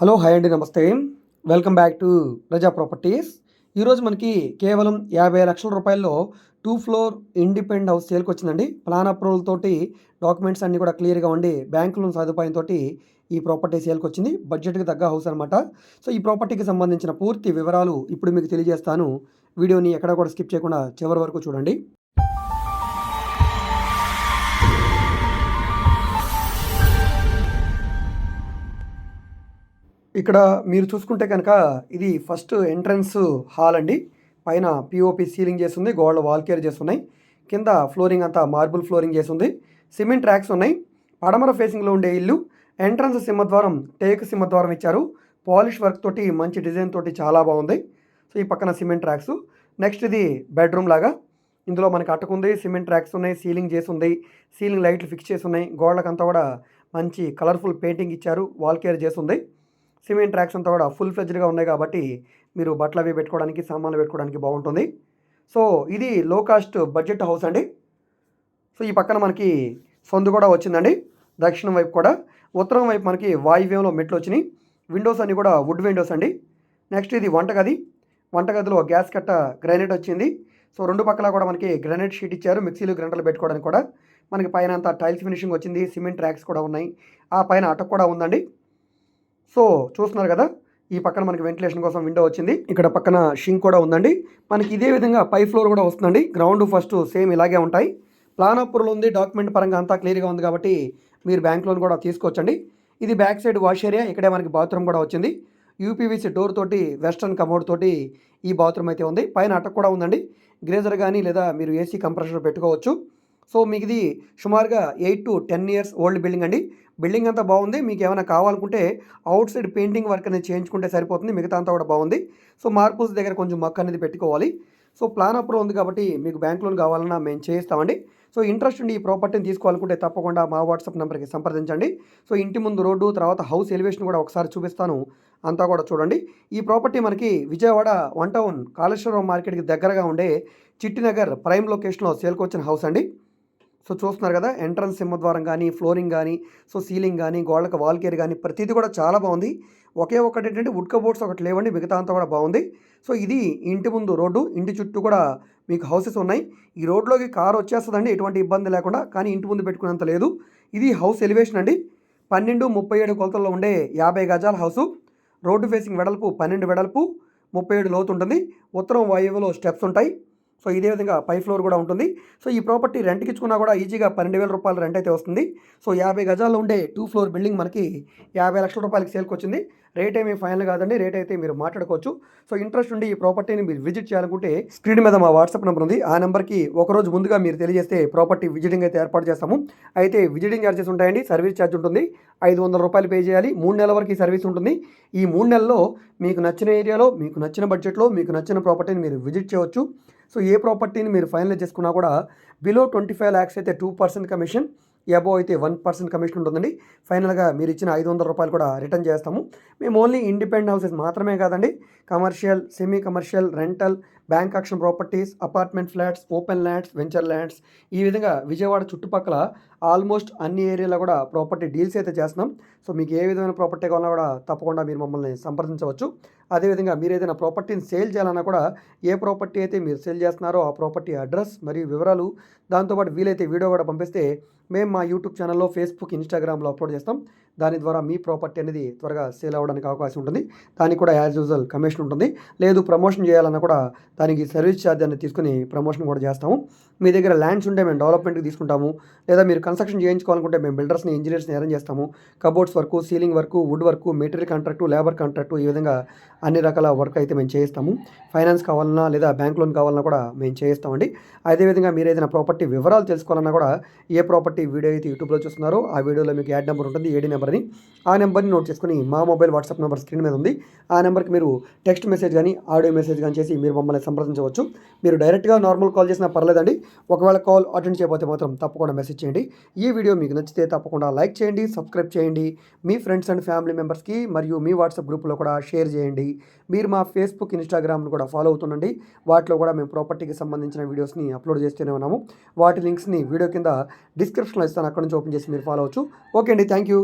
Hello hi అండి నమస్తే. Welcome back to Praja properties. ఈరోజు మనకి కేవలం యాభై లక్షల రూపాయల్లో టూ ఫ్లోర్ ఇండిపెండెంట్ హౌస్ సేల్కి వచ్చిందండి. ప్లాన్ అప్రూవల్ తోటి డాక్యుమెంట్స్ అన్నీ కూడా క్లియర్గా ఉండి బ్యాంక్ లోన్ సదుపాయంతో ఈ ప్రాపర్టీ సేల్కి వచ్చింది. బడ్జెట్కి తగ్గ హౌస్ అనమాట సో ఈ ప్రాపర్టీకి సంబంధించిన పూర్తి వివరాలు ఇప్పుడు మీకు తెలియజేస్తాను. వీడియోని ఎక్కడ కూడా స్కిప్ చేయకుండా చివరి వరకు చూడండి. ఇక్కడ మీరు చూసుకుంటే కనుక ఇది ఫస్ట్ ఎంట్రన్స్ హాల్ అండి. పైన పిఓపి సీలింగ్ చేస్తుంది గోడలు వాల్ కేర్ చేస్తున్నాయి. కింద ఫ్లోరింగ్ అంతా మార్బుల్ ఫ్లోరింగ్ చేస్తుంది. సిమెంట్ ట్రాక్స్ ఉన్నాయి. పడమర ఫేసింగ్లో ఉండే ఇల్లు. ఎంట్రన్స్ సింహద్వారం టేక్ సింహద్వారం ఇచ్చారు. పాలిష్ వర్క్ తోటి మంచి డిజైన్ తోటి చాలా బాగుంది. సో ఈ పక్కన సిమెంట్ ట్రాక్స్ నెక్స్ట్ ఇది బెడ్రూమ్ లాగా. ఇందులో మనకి అట్టుకుంది సిమెంట్ ట్రాక్స్ ఉన్నాయి సీలింగ్ చేసి ఉంది సీలింగ్ లైట్లు ఫిక్స్ చేసి ఉన్నాయి గోడలకంతా కూడా మంచి కలర్ఫుల్ పెయింటింగ్ ఇచ్చారు. వాల్ కేర్ చేసి ఉంది సిమెంట్ ట్రాక్స్ అంతా కూడా ఫుల్ ఫ్లెజ్డ్గా ఉన్నాయి కాబట్టి మీరు బట్టలు అవి పెట్టుకోవడానికి సామాన్లు పెట్టుకోవడానికి బాగుంటుంది. సో ఇది లో కాస్ట్ బడ్జెట్ హౌస్ అండి. సో ఈ పక్కన మనకి సొందు కూడా వచ్చిందండి. దక్షిణం వైపు కూడా. ఉత్తరం వైపు మనకి వాయువ్యంలో మెట్లు వచ్చినాయి. విండోస్ అన్నీ కూడా వుడ్ విండోస్ అండి. నెక్స్ట్ ఇది వంటగది. వంటగదిలో గ్యాస్ కట్ట గ్రానైట్ వచ్చింది. సో రెండు పక్కల కూడా మనకి గ్రానైట్ షీట్ ఇచ్చారు. మిక్సీలు గ్రైండర్లు పెట్టుకోవడానికి కూడా. మనకి పైన అంతా టైల్స్ ఫినిషింగ్ వచ్చింది. సిమెంట్ ట్రాక్స్ కూడా ఉన్నాయి. ఆ పైన అటక్ కూడా ఉందండి. సో చూస్తున్నారు కదా ఈ పక్కన మనకి వెంటిలేషన్ కోసం విండో వచ్చింది. ఇక్కడ పక్కన షింక్ కూడా ఉందండి. మనకి ఇదే విధంగా పై ఫ్లోర్ కూడా వస్తుందండి. గ్రౌండ్ ఫస్ట్ సేమ్ ఇలాగే ఉంటాయి. ప్లాన్ అప్రూవల్ ఉంది. డాక్యుమెంట్ పరంగా అంతా క్లియర్గా ఉంది కాబట్టి మీరు బ్యాంక్ లోన్ కూడా తీసుకోవచ్చండి. ఇది బ్యాక్ సైడ్ వాష్ ఏరియా ఇక్కడే మనకి బాత్రూమ్ కూడా వచ్చింది. యూపీవీసీ డోర్ తోటి వెస్ట్రన్ కమోడ్ తోటి ఈ బాత్రూమ్ అయితే ఉంది. పైన అటక్ కూడా ఉందండి. గ్రేజర్ కానీ లేదా మీరు ఏసీ కంప్రెషర్ పెట్టుకోవచ్చు. సో మీకు ఇది సుమారుగా eight to ten years old building అండి. బిల్డింగ్ అంతా బాగుంది. మీకు ఏమైనా కావాలనుకుంటే అవుట్ సైడ్ పెయింటింగ్ వర్క్ అనేది చేయించుకుంటే సరిపోతుంది. మిగతా అంతా కూడా బాగుంది. సో మార్పుల్స్ దగ్గర కొంచెం మక్క అనేది పెట్టుకోవాలి. సో ప్లాన్ అప్రూవ్ ఉంది కాబట్టి మీకు బ్యాంక్ లోన్ కావాలన్నా మేము చేయిస్తామండి. సో ఇంట్రెస్ట్ ఉండి ఈ ప్రాపర్టీని తీసుకోవాలనుకుంటే తప్పకుండా మా వాట్సాప్ నెంబర్కి సంప్రదించండి. సో ఇంటి ముందు రోడ్డు తర్వాత హౌస్ ఎలివేషన్ కూడా ఒకసారి చూపిస్తాను. అంతా కూడా చూడండి. ఈ ప్రాపర్టీ మనకి విజయవాడ వన్ టౌన్ కాళేశ్వరం మార్కెట్కి దగ్గరగా ఉండే చిట్టినగర్ ప్రైమ్ లొకేషన్లో సేల్కొచ్చిన హౌస్ అండి. సో చూస్తున్నారు కదా ఎంట్రన్స్ సింహద్వారం కానీ ఫ్లోరింగ్ కానీ సో సీలింగ్ కానీ గోడలకు వాల్ కేర్ కానీ ప్రతిదీ కూడా చాలా బాగుంది. ఒకే ఒకటి ఏంటంటే వుడ్ కబోర్డ్స్ ఒకటి లేవండి మిగతా అంతా కూడా బాగుంది. సో ఇది ఇంటి ముందు రోడ్డు ఇంటి చుట్టూ కూడా మీకు హౌసెస్ ఉన్నాయి. ఈ రోడ్లోకి కార్ వచ్చేస్తుందండి ఎటువంటి ఇబ్బంది లేకుండా కానీ ఇంటి ముందు పెట్టుకునేంత లేదు. ఇది హౌస్ ఎలివేషన్ అండి. పన్నెండు ముప్పై ఏడు కొలతల్లో ఉండే యాభై గజాల హౌసు రోడ్డు ఫేసింగ్ వెడల్పు పన్నెండు వెడల్పు ముప్పై ఏడు లోతు ఉంటుంది ఉత్తరం వాయువులో స్టెప్స్ ఉంటాయి. సో ఇదే విధంగా పై ఫ్లోర్ కూడా ఉంటుంది. సో ఈ ప్రాపర్టీ రెంట్కి ఇచ్చుకున్నా కూడా ఈజీగా పన్నెండు వేల రూపాయలు రెంట్ అయితే వస్తుంది. సో యాభై గజాల్లో ఉండే టూ ఫ్లోర్ బిల్డింగ్ మనకి యాభై లక్షల రూపాయలకి సేల్కి వచ్చింది. రేట్ ఏమీ ఫైనల్ కాదండి. రేట్ అయితే మీరు మాట్లాడుకోవచ్చు. సో ఇంట్రెస్ట్ ఉండి ఈ ప్రాపర్టీని మీరు విజిట్ చేయాలనుకుంటే స్క్రీన్ మీద మా వాట్సాప్ నెంబర్ ఉంది. ఆ నెంబర్కి ఒకరోజు ముందుగా మీరు తెలియజేస్తే ప్రాపర్టీ విజిటింగ్ అయితే ఏర్పాటు చేస్తాము. అయితే విజిటింగ్ ఛార్జెస్ ఉంటాయండి. సర్వీస్ ఛార్జ్ ఉంటుంది. ఐదు వందల రూపాయలు పే చేయాలి. మూడు నెలల వరకు ఈ సర్వీస్ ఉంటుంది. ఈ మూడు నెలల్లో మీకు నచ్చిన ఏరియాలో మీకు నచ్చిన బడ్జెట్లో మీకు నచ్చిన ప్రాపర్టీని మీరు విజిట్ చేయవచ్చు. సో ఏ ప్రాపర్టీని మీరు ఫైనలైజ్ చేసుకున్నా కూడా బిలో ట్వంటీ ఫైవ్ ల్యాక్స్ అయితే టూ పర్సెంట్ కమిషన్ అబో అయితే వన్ పర్సెంట్ కమిషన్ ఉంటుందండి. ఫైనల్గా మీరు ఇచ్చిన ఐదు వందల రూపాయలు కూడా రిటర్న్ చేస్తాము. మేము ఓన్లీ ఇండిపెండెంట్ హౌసెస్ మాత్రమే కాదండి commercial semi commercial rental bank auction properties apartment flats open lands venture lands ఈ విధంగా విజయవాడ చుట్టుపక్కల ఆల్మోస్ట్ అన్ని ఏరియాలో కూడా ప్రాపర్టీ డీల్స్ అయితే చేస్తున్నాం. సో మీకు ఏ విధమైన ప్రాపర్టీ కావాలన్నా కూడా తప్పకుండా మీరు మమ్మల్ని సంప్రదించవచ్చు. అదేవిధంగా మీరు ఏదైనా ప్రాపర్టీని సేల్ చేయాలన్నా కూడా ఏ ప్రాపర్టీ అయితే మీరు సేల్ చేస్తున్నారో ఆ ప్రాపర్టీ అడ్రస్ మరియు వివరాలు దాంతోపాటు వీలైతే వీడియో కూడా పంపిస్తే మేము మా యూట్యూబ్ ఛానల్లో ఫేస్బుక్ ఇన్స్టాగ్రామ్లో అప్లోడ్ చేస్తాం. దాని ద్వారా మీ ప్రాపర్టీ అనేది త్వరగా సేల్ అవ్వడానికి అవకాశం ఉంటుంది. దానికి కూడా యాజ్ యూజువల్ కమిషన్ ఉంటుంది. లేదు ప్రమోషన్ చేయాలన్నా కూడా దానికి సర్వీస్ ఛార్జ్ అనేది తీసుకుని ప్రమోషన్ కూడా చేస్తాము. మీ దగ్గర ల్యాండ్స్ ఉంటే మేము డెవలప్మెంట్కి తీసుకుంటాము. లేదా మీరు కన్స్ట్రక్షన్ చేయించుకోవాలనుకుంటే మేము బిల్డర్స్ని ఇంజనీర్స్ని అరేంజ్ చేస్తాము. Cupboards work ceiling work wood work material contract labour contract ఈ విధంగా అన్ని రకాల వర్క్ అయితే మేము చేయిస్తాము. ఫైనాన్స్ కావాలన్నా లేదా బ్యాంక్ లోన్ కావాలన్నా కూడా మేము చేయిస్తామండి. అదేవిధంగా మీరు ఏదైనా ప్రాపర్టీ వివరాలు తెలుసుకోవాలన్నా కూడా ఏ ప్రాపర్టీ వీడియో అయితే యూట్యూబ్లో చూస్తున్నారో ఆ వీడియోలో మీకు యాడ్ నెంబర్ ఉంటుంది. ఏడీ నెంబర్ని ఆ నెంబర్ని నోట్ చేసుకుని మా మొబైల్ వాట్సాప్ నెంబర్ స్క్రీన్ మీద ఉంది. ఆ నెంబర్కి మీరు టెక్స్ట్ మెసేజ్ కానీ ఆడియో మెసేజ్ కానీ చేసి మీరు మమ్మల్ని సంప్రదించవచ్చు. మీరు డైరెక్ట్గా నార్మల్ కాల్ చేసినా పర్లేదండి. ఒకవేళ కాల్ అటెండ్ చేయకపోతే మాత్రం తప్పకుండా మెసేజ్ చేయండి. ఈ వీడియో మీకు నచ్చితే తప్పకుండా లైక్ చేయండి సబ్స్క్రైబ్ చేయండి. మీ ఫ్రెండ్స్ అండ్ ఫ్యామిలీ మెంబర్స్కి మరియు మీ వాట్సాప్ గ్రూప్లో కూడా షేర్ చేయండి. మీరు మా ఫేస్బుక్ ఇన్స్టాగ్రామ్ను కూడా ఫాలో అవుతుండండి. వాటిలో కూడా మేము ప్రాపర్టీకి సంబంధించిన వీడియోస్ని అప్లోడ్ చేస్తూనే ఉన్నాము. వాటి లింక్స్ని వీడియో కింద డిస్క్రిప్షన్లో ఇస్తాను. అక్కడ నుంచి ఓపెన్ చేసి మీరు ఫాలో అవచ్చు ఓకే అండి. Thank you.